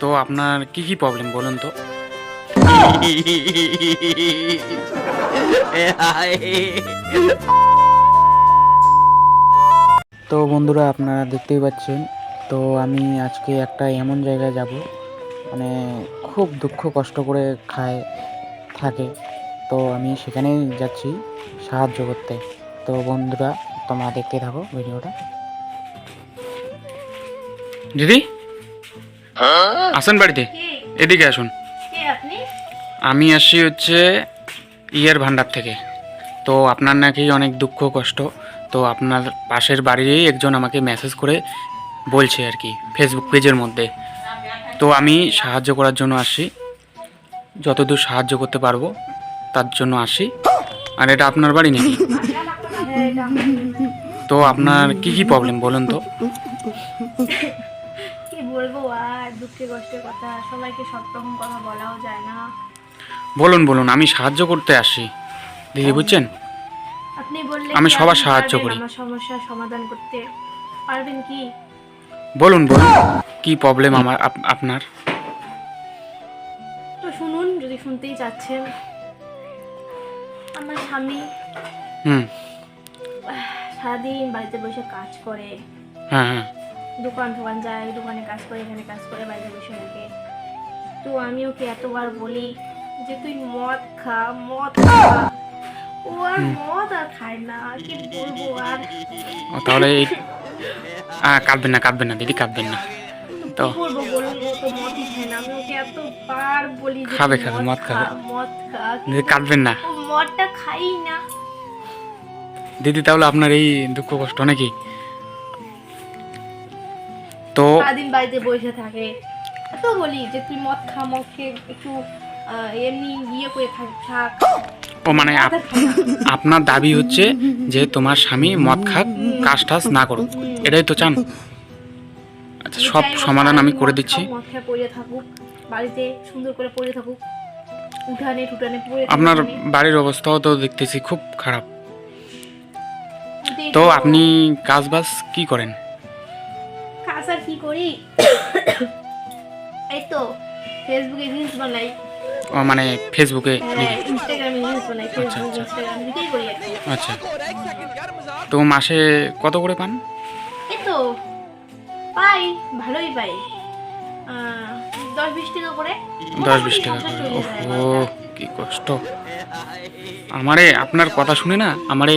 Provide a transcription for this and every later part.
তো আপনার কি কি প্রবলেম বলুন তো? তো বন্ধুরা আপনারা দেখতেই পাচ্ছেন, তো আমি আজকে একটা এমন জায়গায় যাব মানে খুব দুঃখ কষ্ট করে খায়, থাকে। তো আমি সেখানেই যাচ্ছি সাহায্য করতে। তো বন্ধুরা, তোমরা দেখতে থাকো ভিডিওটা। দিদি? আসেন বাড়িতে। এদিকে আসুন। আমি আসছি হচ্ছে ইয়ের ভান্ডার থেকে। তো আপনার নাকি অনেক দুঃখ, কষ্ট। তো আপনার পাশের বাড়িরই একজন আমাকে মেসেজ করে বলছে আর কি ফেসবুক পেজের মধ্যে। তো আমি সাহায্য করার জন্য আসি। যতদূর সাহায্য করতে পারব, তার জন্য আসি। আর এটা আপনার বাড়ি হ্যাঁ তো আপনার কি কি প্রবলেম বলুন তো? বলব আর দুঃখে কষ্টের কথা সবাইকে সব রকম কথা বলাও যায় না। বলুন বলুন আমি সাহায্য করতে আসি। দিদি বুঝছেন? আপনি বললে আমি সবার সাহায্য করি। আমার সমস্যার সমাধান করতে? পারবেন কি? বলুন বলুন কি প্রবলেম আমার আপ- আপনার? তো শুনুন যদি শুনতেই চাচ্ছেন। আমার স্বামী হুম। সারাদিন বাড়িতে বসে কাজ করে। হ্যাঁ হ্যাঁ। দোকান টোকান যায় দোকানে কাজ করে এখানে কাজ করে বাড়িতে বসে থাকে। তো আমি ওকে এতবার বলি যে তুই মদ খা মদ খা। ও আর মদ আর খায় না কি বলব আর? তাহলে এই কাঁদবেন না কাঁদবেন না দিদি কাঁদবেন না। তো কি বলুন ও তো মদই খায় না। আমি ওকে এতবার বলি খাবে, খাবে, মদ মদ খাবে। মদ খা। দিদি কাঁদবেন না। মদটা খাই না। দিদি তাহলে আপনার এই দুঃখ কষ্ট নাকি? তো সারাদিন বাড়িতে বসে থাকে। এত বলি যে তুই মদ খা মদ খেয়ে একটু এমনি ইয়ে করে থাক থাক। ও মানে আপনার দাবি হচ্ছে যে তোমার স্বামী মদ খাক কাজ টাজ না করুক। এটাই তো চান? আচ্ছা সব সমাধান আমি করে দিচ্ছি। মদ খেয়ে পড়ে থাকুক বাড়িতে সুন্দর করে পড়ে থাকুক উঠানে টুটানে পড়ে আপনার বাড়ির অবস্থাও তো দেখতেছি খুব খারাপ। তো আপনি কাজ বাজ কি করেন? কাজ আর কি করি? এই তো ফেসবুকে রিলস বানাই। ও মানে ফেসবুকে ইনস্টাগ্রামে রিলস বানাই ফেসবুক আচ্ছা। ইনস্টাগ্রাম দুটোই করি আচ্ছা। তো মাসে কত করে পান? এই তো পাই ভালোই পাই। দশ বিশ টাকা করে। দশ বিশ টাকা করে। ও কি কষ্ট। আমারে আপনার কথা শুনে না আমারে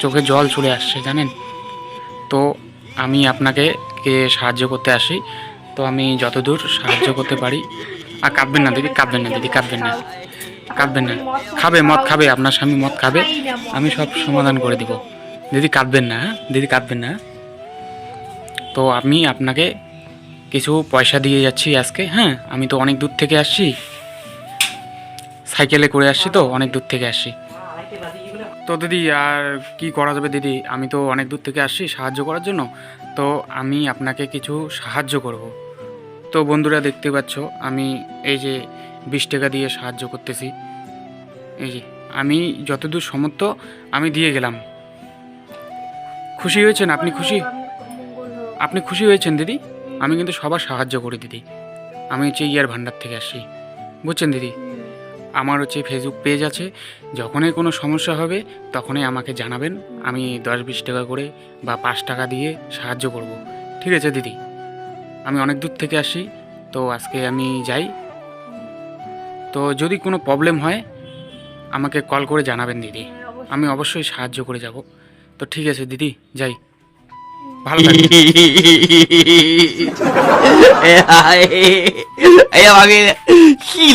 চোখে জল চলে আসছে জানেন? তো আমি আপনাকে কে সাহায্য করতে আসি। তো আমি যতদূর সাহায্য করতে পারি, আর কাঁদবেন না দিদি, কাঁদবেন না দিদি, কাঁদবেন না কাঁদবেন না। খাবে, মদ খাবে, আপনার স্বামী মদ খাবে, আমি সব সমাধান করে দিব। দিদি কাঁদবেন না হ্যাঁ? দিদি কাঁদবেন না তো আমি আপনাকে কিছু পয়সা দিয়ে যাচ্ছি আজকে হ্যাঁ? আমি তো অনেক দূর থেকে আসছি। সাইকেলে করে আসছি তো, অনেক দূর থেকে আসছি। তো দিদি, আর কি করা যাবে দিদি? আমি তো অনেক দূর থেকে আসছি সাহায্য করার জন্য। তো আমি আপনাকে কিছু সাহায্য করব। তো বন্ধুরা, দেখতে পাচ্ছ, আমি এই যে বিশ টাকা দিয়ে সাহায্য করতেছি। এই যে, আমি যতদূর সমর্থ, আমি দিয়ে গেলাম। খুশি হয়েছেন? আপনি খুশি? আপনি খুশি হয়েছেন দিদি? আমি কিন্তু সবার সাহায্য করি দিদি। আমি হচ্ছে ইয়ার ভান্ডার থেকে আসি বুঝছেন দিদি? আমার হচ্ছে ফেসবুক পেজ আছে। যখনই কোনো সমস্যা হবে তখনই আমাকে জানাবেন। আমি দশ বিশ টাকা করে বা পাঁচ টাকা দিয়ে সাহায্য করব। ঠিক আছে দিদি? আমি অনেক দূর থেকে আসি তো আজকে আমি যাই। তো যদি কোনো প্রবলেম হয় আমাকে কল করে জানাবেন দিদি। হ্যাঁ, আমি অবশ্যই সাহায্য করে যাব। তো ঠিক আছে দিদি যাই। ভালো কি